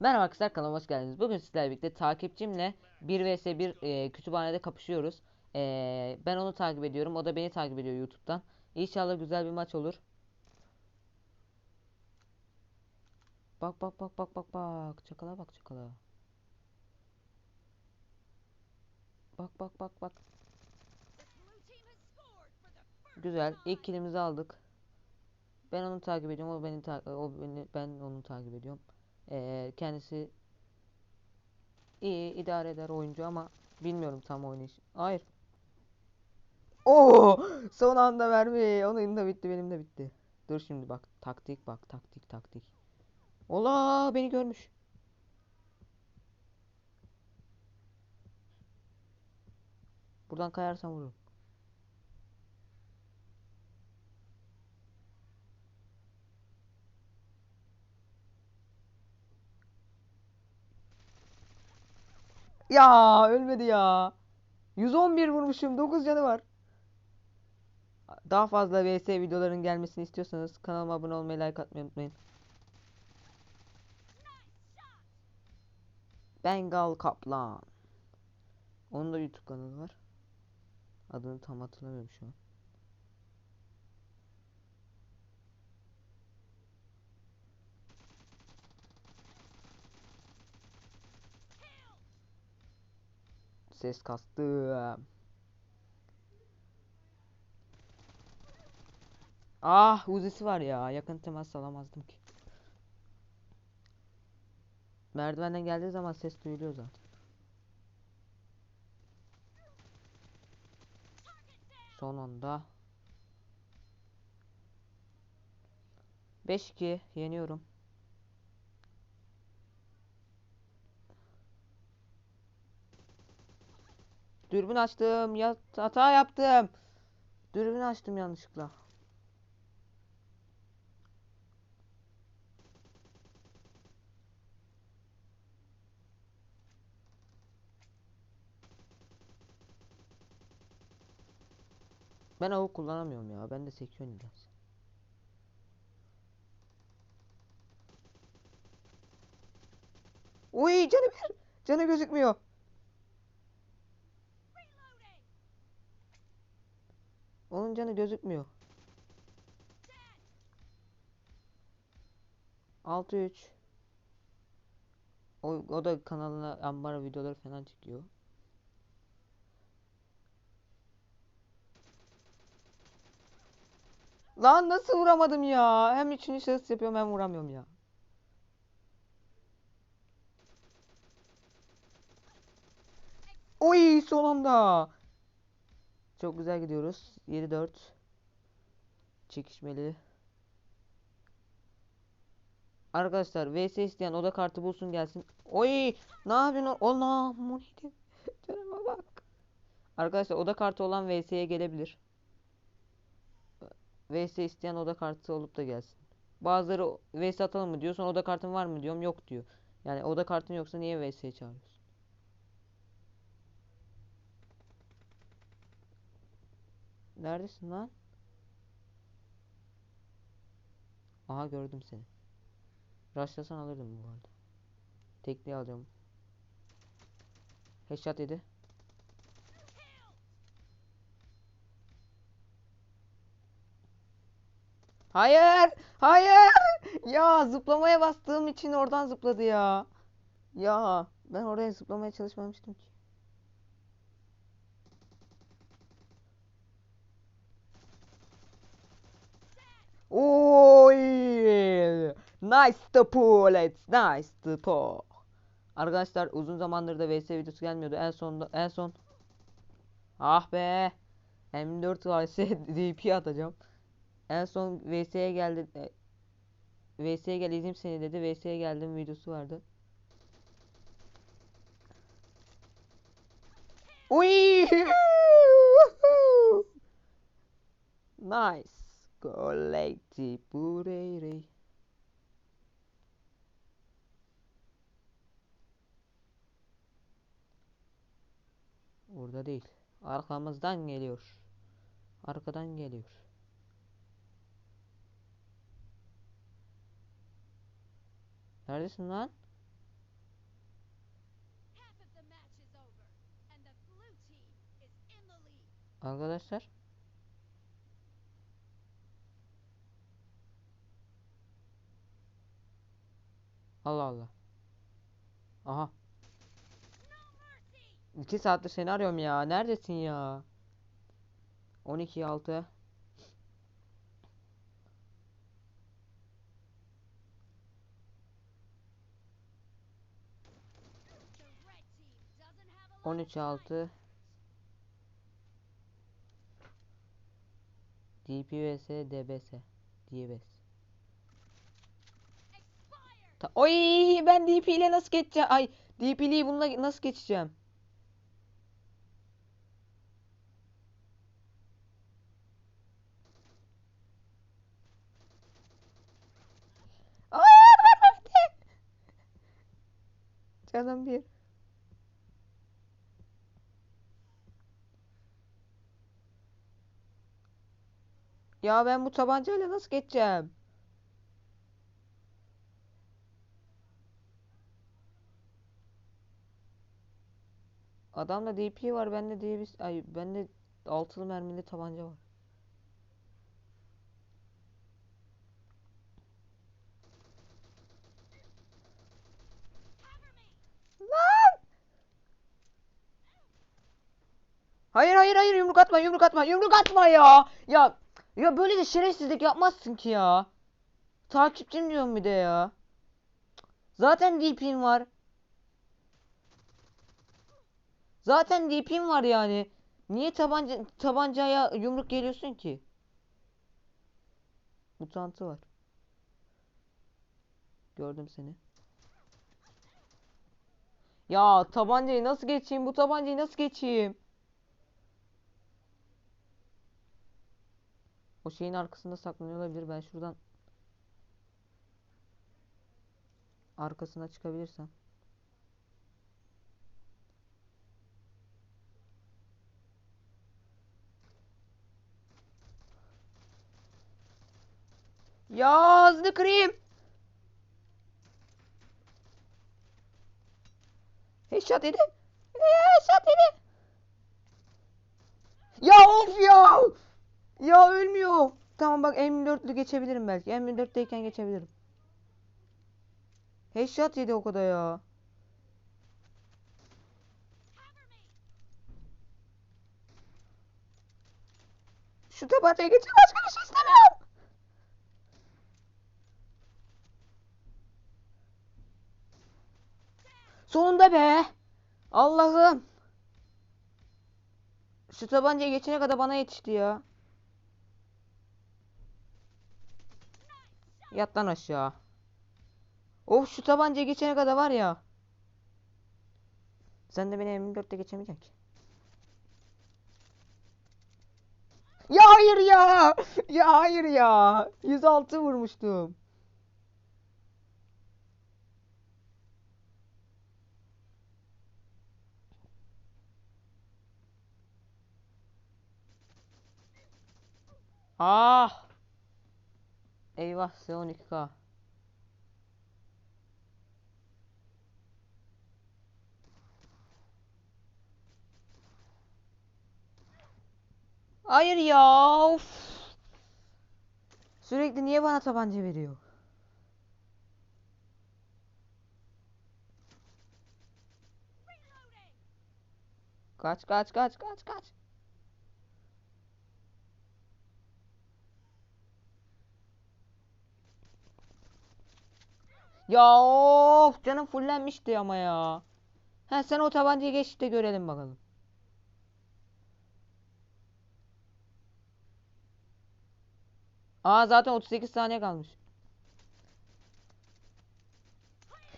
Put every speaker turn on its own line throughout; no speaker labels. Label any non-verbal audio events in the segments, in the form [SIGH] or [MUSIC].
Merhaba arkadaşlar kanalıma hoş geldiniz. Bugün sizlerle birlikte takipçimle 1 vs 1 e, kütüphanede kapışıyoruz. E, ben onu takip ediyorum. O da beni takip ediyor YouTube'dan. İnşallah güzel bir maç olur. Bak bak bak bak bak bak. Çakala bak çakala. Bak bak bak bak. Güzel. İlk kilimizi aldık. Ben onu takip ediyorum. O beni o beni ben onu takip ediyorum. Kendisi iyi idare eder oyuncu ama bilmiyorum tam oynayış. Hayır. Oo! Son anda verme. Onun da bitti, benim de bitti. Dur şimdi bak. Taktik bak. Taktik taktik. Ola beni görmüş. Buradan kayarsam vururum. Ya ölmedi ya. 111 vurmuşum. 9 canı var. Daha fazla VS videoların gelmesini istiyorsanız kanalıma abone olmayı, like atmayı unutmayın. Bengal Kaplan. Onun da YouTube kanalı var. Adını tam hatırlamıyorum şu an. Ses kastım. Ah uzisi var ya. Yakın temas alamazdım ki. Merdivenden geldiği zaman ses duyuluyor zaten. Son anda. 5-2 yeniyorum. Dürbün açtım. Ya hata yaptım. Dürbün açtım yanlışlıkla. Ben avuk kullanamıyorum ya. Ben de sekiyorum biraz. Uy canı bir. Canı gözükmüyor. Onun canı gözükmüyor. 6-3. O, o da kanalına ambara videoları falan çekiyor. Lan nasıl vuramadım ya? Hem üçüncü şahıs yapıyorum hem vuramıyorum ya. Oy son anda. Çok güzel gidiyoruz. 7-4. Çekişmeli. Arkadaşlar VS isteyen oda kartı bulsun gelsin. Oy ne yapıyorsun? Allah bu neydi? [LAUGHS] Canıma bak. Arkadaşlar oda kartı olan VS'ye gelebilir. VS isteyen oda kartı olup da gelsin. Bazıları VS atalım mı diyor. Sonra oda kartın var mı diyorum. Yok diyor. Yani oda kartın yoksa niye VS'ye çağırıyorsun? Neredesin lan? Aha gördüm seni. Rushlasan alırdım bu arada. Tekliği alıyorum. Headshot yedi. Hayır! Hayır! Ya zıplamaya bastığım için oradan zıpladı ya. Ya ben oraya zıplamaya çalışmamıştım ki. Oy! Nice to pull it. Nice to pull. Arkadaşlar uzun zamandır da VS videosu gelmiyordu. En son en son Ah be. M4 vs DP atacağım. En son VS'ye geldi. e, VS'ye gel izim seni dedi. VS'ye geldim videosu vardı. Uy! [LAUGHS] nice. Colletti pure rei. Burada değil. Arkamızdan geliyor. Arkadan geliyor. Neredesin lan? Arkadaşlar Allah Allah. Aha. İki saattir seni arıyorum ya. Neredesin ya? 12 6.
The red team doesn't have a lot
13
of time.
6. DP vs DBS. DBS. Ta Oy ben DP ile nasıl geçeceğim? Ay DP'liyi bununla nasıl geçeceğim? Canım bir. Ya ben bu tabancayla nasıl geçeceğim? Adamda DP var, bende DB ay bende altılı mermili tabanca var. Lan! Hayır hayır hayır yumruk atma yumruk atma yumruk atma ya. Ya ya böyle de şerefsizlik yapmazsın ki ya. Takipçim diyorum bir de ya. Zaten DP'm var. Zaten DP'm var yani. Niye tabanca tabancaya yumruk geliyorsun ki? Mutantı var. Gördüm seni. Ya tabancayı nasıl geçeyim? Bu tabancayı nasıl geçeyim? O şeyin arkasında saklanıyor olabilir. Ben şuradan arkasına çıkabilirsem. Ya hızlı kırayım. Headshot yedi. Headshot yedi. Ya of ya. Ya ölmüyor. Tamam bak M24'lü geçebilirim belki. M24'teyken geçebilirim. Headshot yedi o kadar ya. Şu tabancaya geçin başka bir şey istemiyorum. Sonunda be. Allah'ım. Şu tabancaya geçene kadar bana yetişti ya. Yat lan aşağı. Of şu tabancaya geçene kadar var ya. Sen de beni M24'te geçemeyeceksin ki. Ya hayır ya. [LAUGHS] Ya hayır ya. 106 vurmuştum. Ah. Eyvah S12K. Hayır ya. Of. Sürekli niye bana tabanca veriyor? Kaç kaç kaç kaç kaç. Ya of canım fullenmişti ama ya. Ha sen o tabancayı geç de görelim bakalım. Aa zaten 38 saniye kalmış.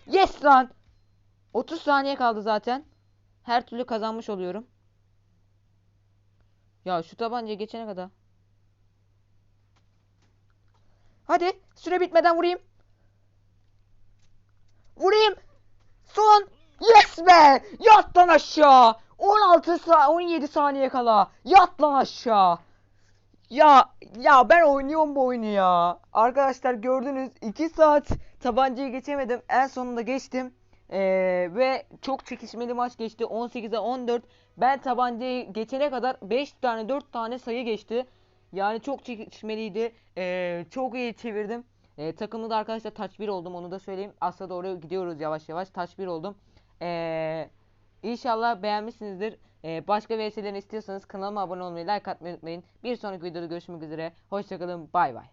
Yes lan. 30 saniye kaldı zaten. Her türlü kazanmış oluyorum. Ya şu tabancayı geçene kadar. Hadi süre bitmeden vurayım. Vurayım. Son. Yes be. Yat lan aşağı. 16 sa 17 saniye kala. Yat lan aşağı. Ya ya ben oynuyorum bu oyunu ya. Arkadaşlar gördünüz 2 saat tabancayı geçemedim. En sonunda geçtim. Ee, ve çok çekişmeli maç geçti. 18'e 14. Ben tabancayı geçene kadar 5 tane 4 tane sayı geçti. Yani çok çekişmeliydi. Ee, çok iyi çevirdim. Ee, takımda da arkadaşlar taç 1 oldum onu da söyleyeyim. Asla doğru gidiyoruz yavaş yavaş. Taç 1 oldum. Ee, inşallah beğenmişsinizdir. Ee, başka VS'lerini istiyorsanız kanalıma abone olmayı, like atmayı unutmayın. Bir sonraki videoda görüşmek üzere. Hoşçakalın. Bay bay.